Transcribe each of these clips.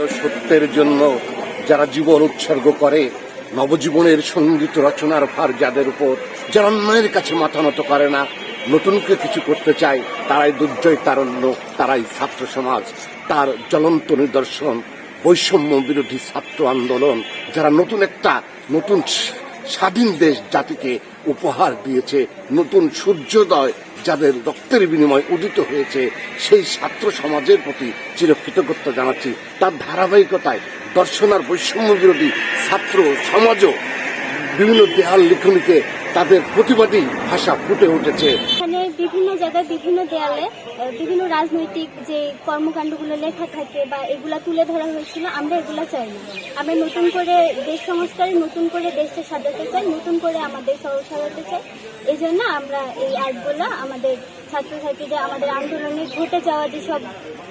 ও সত্যের জন্য যারা জীবন উৎসর্গ করে, নবজীবনের সংগীত রচনার ভার যাদের উপর, যারা অন্যায়ের কাছে মাথা নত করে না, নতুনকে কিছু করতে চায়, তারাই দুর্জয় তারণ্য, তারাই ছাত্র সমাজ, তার জ্বলন্ত নিদর্শন, বৈষম্য বিরোধী ছাত্র আন্দোলন, যারা নতুন একটা, নতুন স্বাধীন দেশ জাতিকে উপহার দিয়েছে, নতুন সূর্যোদয় যাদের রক্তের বিনিময় উদিত হয়েছে, সেই ছাত্র সমাজের প্রতি চিরকৃতজ্ঞতা জানাচ্ছি। তার ধারাবাহিকতায় দর্শনার বৈষম্য বিরোধী ছাত্র সমাজও বিভিন্ন দেয়াল লিখনিতে তাদের প্রতিবাদী ভাষা ফুটে উঠেছে। বিভিন্ন জায়গায়, বিভিন্ন দেয়ালে বিভিন্ন রাজনৈতিক যে কর্মকাণ্ডগুলো লেখা থাকে বা এগুলা তুলে ধরা হয়েছিল, আমরা এগুলা চাই না আমরা নতুন করে দেশ সংস্কারে, নতুন করে দেশটা সাজাতে চাই, নতুন করে আমাদের শহর সাজাতে চাই। এই জন্য আমরা এই আর্টগুলো আমাদের ছাত্রছাত্রীদের, আমাদের আন্দোলনে ঘটে যাওয়া যেসব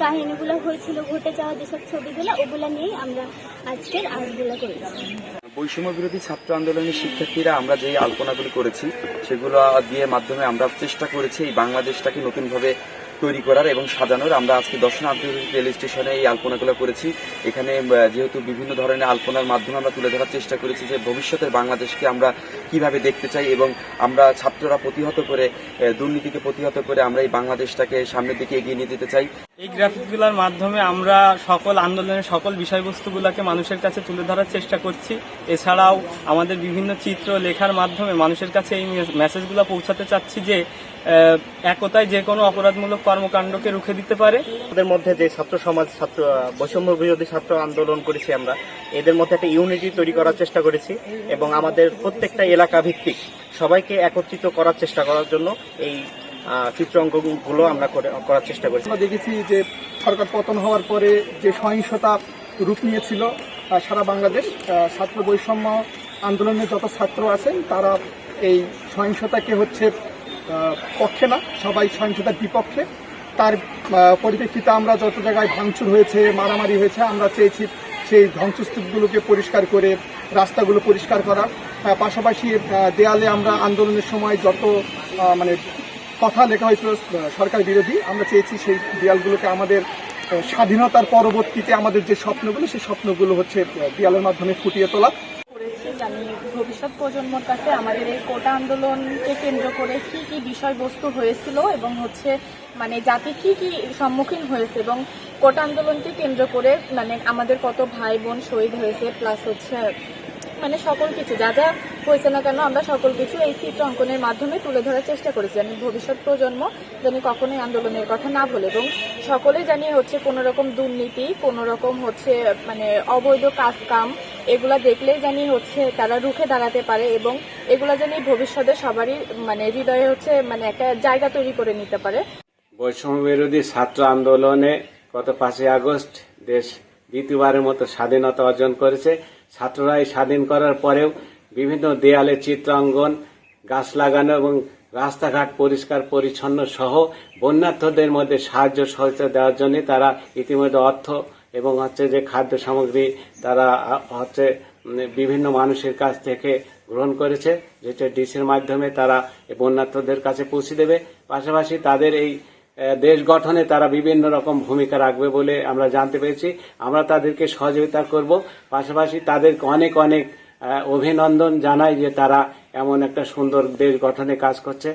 কাহিনীগুলো হয়েছিল, ঘটে যাওয়া যেসব ছবিগুলো, ওগুলো নিয়েই আমরা আজকের আর্টগুলো করেছি। বৈষম্য বিরোধী ছাত্র আন্দোলনের শিক্ষার্থীরা আমরা যে আলপনাগুলি করেছি, সেগুলো দিয়ে মাধ্যমে আমরা চেষ্টা করেছি এই বাংলাদেশটাকে নতুনভাবে তৈরি করার এবং সাজানোর। আমরা আজকে দর্শন আন্তর্জাতিক রেল স্টেশনে এই আলপনাগুলো করেছি। এখানে যেহেতু বিভিন্ন ধরনের আলপনার মাধ্যমে আমরা তুলে ধরার চেষ্টা করেছি যে ভবিষ্যতের বাংলাদেশকে আমরা কীভাবে দেখতে চাই এবং আমরা ছাত্ররা প্রতিহত করে দুর্নীতিকে প্রতিহত করে আমরা এই বাংলাদেশটাকে সামনের দিকে এগিয়ে নিয়ে যেতে চাই। এই গ্রাফিকগুলোর মাধ্যমে আমরা সকল আন্দোলনের সকল বিষয়বস্তুগুলোকে মানুষের কাছে তুলে ধরার চেষ্টা করছি। এছাড়াও আমাদের বিভিন্ন চিত্র লেখার মাধ্যমে মানুষের কাছে এই মেসেজগুলো পৌঁছাতে চাচ্ছি যে একতায় যে কোনো অপরাধমূলক কর্মকাণ্ডকে রুখে দিতে পারে। আমাদের মধ্যে যে ছাত্র সমাজ ছাত্র বৈষম্য বিরোধী ছাত্র আন্দোলন করেছি আমরা এদের মধ্যে একটা ইউনিটি তৈরি করার চেষ্টা করেছি এবং আমাদের প্রত্যেকটা এলাকা ভিত্তিক সবাইকে একত্রিত করার চেষ্টা করার জন্য এই আহ, চিত্রাঙ্কনগুলো আমরা করে- করার চেষ্টা করেছি। আমরা দেখেছি যে সরকার পতন হওয়ার পরে যে সহিংসতা রূপ নিয়েছিল সারা বাংলাদেশ ছাত্র বৈষম্য আন্দোলনের যত ছাত্র আছেন তারা এই সহিংসতাকে হচ্ছে পক্ষে না, সবাই সহিংসতার বিপক্ষে। তার পরিপ্রেক্ষিতে আমরা যত জায়গায় ভাঙচুর হয়েছে, মারামারি হয়েছে, আমরা চেয়েছি সেই ধ্বংসস্তূপগুলোকে পরিষ্কার করে, রাস্তাগুলো পরিষ্কার করা পাশাপাশি দেয়ালে আমরা আন্দোলনের সময় যত মানে কথা লেখা হয়েছিল সরকার বিরোধী, আমরা চেয়েছি সেই দেয়ালগুলোকে আমাদের স্বাধীনতার পরবর্তীতে আমাদের যে স্বপ্নগুলো, সেই স্বপ্নগুলো হচ্ছে দেয়ালের মাধ্যমে ফুটিয়ে তোলা। জানি ভবিষ্যৎ প্রজন্মর কাছে আমাদের এই কোটা আন্দোলনকে কেন্দ্র করে কি কি বিষয়বস্তু হয়েছিল এবং হচ্ছে মানে জাতি কি কি সম্মুখীন হয়েছে এবং কোটা আন্দোলনকে কেন্দ্র করে মানে আমাদের কত ভাই বোন শহীদ হয়েছে প্লাস হচ্ছে মানে সকল কিছু, যা যা হয়েছে না কেন, আমরা সকল কিছু এই চিত্র অঙ্কনের মাধ্যমে তুলে ধরার চেষ্টা করেছি। জানি ভবিষ্যৎ প্রজন্ম জানি কখনোই আন্দোলনের কথা না বলে এবং সকলে জানি হচ্ছে কোনো রকম দুর্নীতি, কোনো রকম হচ্ছে মানে অবৈধ কাজ কাম এগুলা দেখলেই জানি হচ্ছে তারা রুখে দাঁড়াতে পারে এবং এগুলা জানি ভবিষ্যতে সবারই মানে হৃদয়ে হচ্ছে মানে একটা জায়গা তৈরি করে নিতে পারে। বৈষম্য বিরোধী ছাত্র আন্দোলনে গত পাঁচই আগস্ট দেশ দ্বিতীয়বারের মতো স্বাধীনতা অর্জন করেছে। ছাত্ররা স্বাধীন করার পরেও বিভিন্ন দেয়ালে চিত্রাঙ্গন, গাছ লাগানো এবং রাস্তাঘাট পরিষ্কার, পরিচ্ছন্ন সহ বন্যার্থদের মধ্যে সাহায্য সহযোগিতা দেওয়ার জন্য তারা ইতিমধ্যে অর্থ এবং হচ্ছে যে খাদ্য সামগ্রী তারা হচ্ছে বিভিন্ন মানুষের কাছ থেকে গ্রহণ করেছে, যেটা ডিসির মাধ্যমে তারা বন্যার্থদের কাছে পৌঁছে দেবে। পাশাপাশি তাদের এই দেশ গঠনে তারা বিভিন্ন রকম ভূমিকা রাখবে বলে আমরা জানতে পেরেছি। আমরা তাদেরকে সহযোগিতা করব। পাশাপাশি তাদেরকে অনেক অনেক অভিনন্দন জানাই যে তারা এমন একটা সুন্দর দেশ গঠনে কাজ করছে।